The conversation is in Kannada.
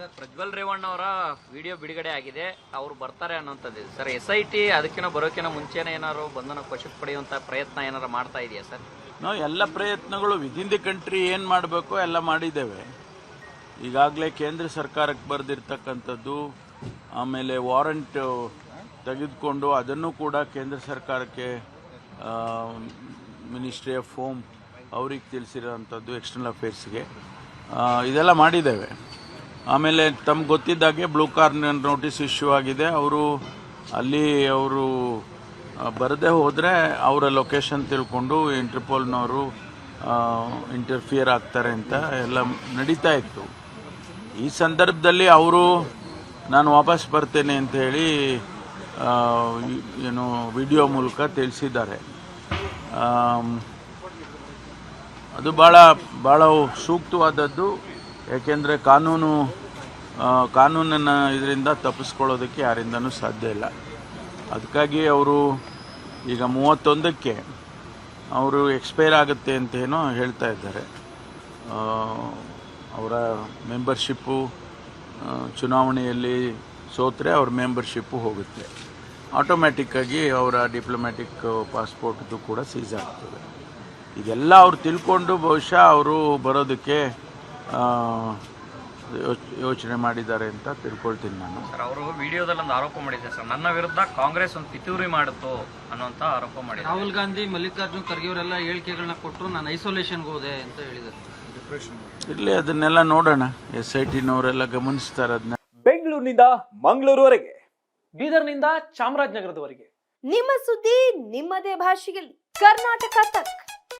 ಸರ್, ಪ್ರಜ್ವಲ್ ರೇವಣ್ಣ ಅವರ ವಿಡಿಯೋ ಬಿಡುಗಡೆ ಆಗಿದೆ. ಅವರು ಬರ್ತಾರೆ ಅನ್ನೋಂಥದ್ದು. ಸರ್ ಎಸ್ ಐ ಟಿ ಅದಕ್ಕಿಂತ ಬರೋಕಿನ ಮುಂಚೆನೇ ಏನಾದ್ರು ಬಂಧನ ವಶಕ್ಕೆ ಪಡೆಯುವಂತ ಪ್ರಯತ್ನ ಏನಾರು ಮಾಡ್ತಾ ಇದೆಯಾ ಸರ್? ನಾವು ಎಲ್ಲ ಪ್ರಯತ್ನಗಳು ವಿದಿನ್ ದಿ ಕಂಟ್ರಿ ಏನು ಮಾಡಬೇಕು ಎಲ್ಲ ಮಾಡಿದ್ದೇವೆ. ಈಗಾಗಲೇ ಕೇಂದ್ರ ಸರ್ಕಾರಕ್ಕೆ ಬರೆದಿರ್ತಕ್ಕಂಥದ್ದು, ಆಮೇಲೆ ವಾರಂಟ್ ತೆಗೆದುಕೊಂಡು ಅದನ್ನು ಕೂಡ ಕೇಂದ್ರ ಸರ್ಕಾರಕ್ಕೆ ಮಿನಿಸ್ಟ್ರಿ ಆಫ್ ಹೋಮ್ ಅವ್ರಿಗೆ ತಿಳಿಸಿರೋವಂಥದ್ದು ಎಕ್ಸ್ಟರ್ನಲ್ ಅಫೇರ್ಸ್ಗೆ ಇದೆಲ್ಲ ಮಾಡಿದ್ದೇವೆ. ಆಮೇಲೆ ತಮ್ಗೆ ಗೊತ್ತಿದ್ದಾಗೆ ಬ್ಲೂ ಕಾರ್ನ್ ನೋಟಿಸ್ ಇಶ್ಯೂ ಆಗಿದೆ. ಅವರು ಅಲ್ಲಿ ಅವರು ಬರದೇ ಹೋದರೆ ಅವರ ಲೊಕೇಶನ್ ತಿಳ್ಕೊಂಡು ಇಂಟರ್ಪೋಲ್ನವರು ಇಂಟರ್ಫಿಯರ್ ಆಗ್ತಾರೆ ಅಂತ ಎಲ್ಲ ನಡೀತಾ ಇತ್ತು. ಈ ಸಂದರ್ಭದಲ್ಲಿ ಅವರು, ನಾನು ವಾಪಸ್ ಬರ್ತೇನೆ ಅಂತ ಹೇಳಿ ಏನು, ವಿಡಿಯೋ ಮೂಲಕ ತಿಳಿಸಿದ್ದಾರೆ. ಅದು ಭಾಳ ಭಾಳ ಸೂಕ್ತವಾದದ್ದು. ಯಾಕೆಂದರೆ ಕಾನೂನು ಕಾನೂನನ್ನು ಇದರಿಂದ ತಪ್ಪಿಸ್ಕೊಳ್ಳೋದಕ್ಕೆ ಯಾರಿಂದನೂ ಸಾಧ್ಯ ಇಲ್ಲ. ಅದಕ್ಕಾಗಿ ಅವರು ಈಗ ಮೂವತ್ತೊಂದಕ್ಕೆ ಅವರು ಎಕ್ಸ್ಪೈರ್ ಆಗುತ್ತೆ ಅಂತೇನೋ ಹೇಳ್ತಾ ಇದ್ದಾರೆ. ಅವರ ಮೆಂಬರ್ಶಿಪ್ಪು ಚುನಾವಣೆಯಲ್ಲಿ ಸೋತರೆ ಅವ್ರ ಮೆಂಬರ್ಶಿಪ್ಪು ಹೋಗುತ್ತೆ. ಆಟೋಮ್ಯಾಟಿಕ್ಕಾಗಿ ಅವರ ಡಿಪ್ಲೊಮ್ಯಾಟಿಕ್ ಪಾಸ್ಪೋರ್ಟ್ದು ಕೂಡ ಸೀಸ್ ಆಗ್ತದೆ. ಇದೆಲ್ಲ ಅವ್ರು ತಿಳ್ಕೊಂಡು ಬಹುಶಃ ಅವರು ಬರೋದಕ್ಕೆ ಯೋಚನೆ ಮಾಡಿದ್ದಾರೆ ಅಂತ ತಿಳ್ಕೊಳ್ತೀನಿ ನಾನು. ಸರ್ ಅವರು ವಿಡಿಯೋದಲ್ಲಿ ಒಂದು ಆರೋಪ ಮಾಡಿದ್ದಾರೆ ಸರ್. ನನ್ನ ವಿರುದ್ಧ ಕಾಂಗ್ರೆಸ್ ಒಂದು ಪಿತೂರಿ ಮಾಡಿತು ಅನ್ನೋಂಥ ಆರೋಪ ಮಾಡಿದ್ದಾರೆ. ರಾಹುಲ್ ಗಾಂಧಿ ಮಲ್ಲಿಕಾರ್ಜುನ್ ಖರ್ಗೆ ಅವರೆಲ್ಲ ಹೇಳಿಕೆಗಳನ್ನ ಕೊಟ್ಟರು ನಾನು ಐಸೋಲೇಷನ್ಗೆ ಹೋದೆ ಅಂತ ಹೇಳಿದ್ದಾರೆ. ಇರಲಿ ಅದನ್ನೆಲ್ಲ ನೋಡೋಣ. ಎಸ್ ಐ ಟಿನವರೆಲ್ಲ ಗಮನಿಸ್ತಾರೆ ಅದನ್ನ ಬೆಂಗಳೂರಿನಿಂದ ಮಂಗಳೂರುವರೆಗೆ. ಬೀದರ್ನಿಂದ ಚಾಮರಾಜನಗರದವರೆಗೆ. ನಿಮ್ಮ ಸುದ್ದಿ ನಿಮ್ಮದೇ ಭಾಷೆಯಲ್ಲಿ. ಕರ್ನಾಟಕ ತಕ್.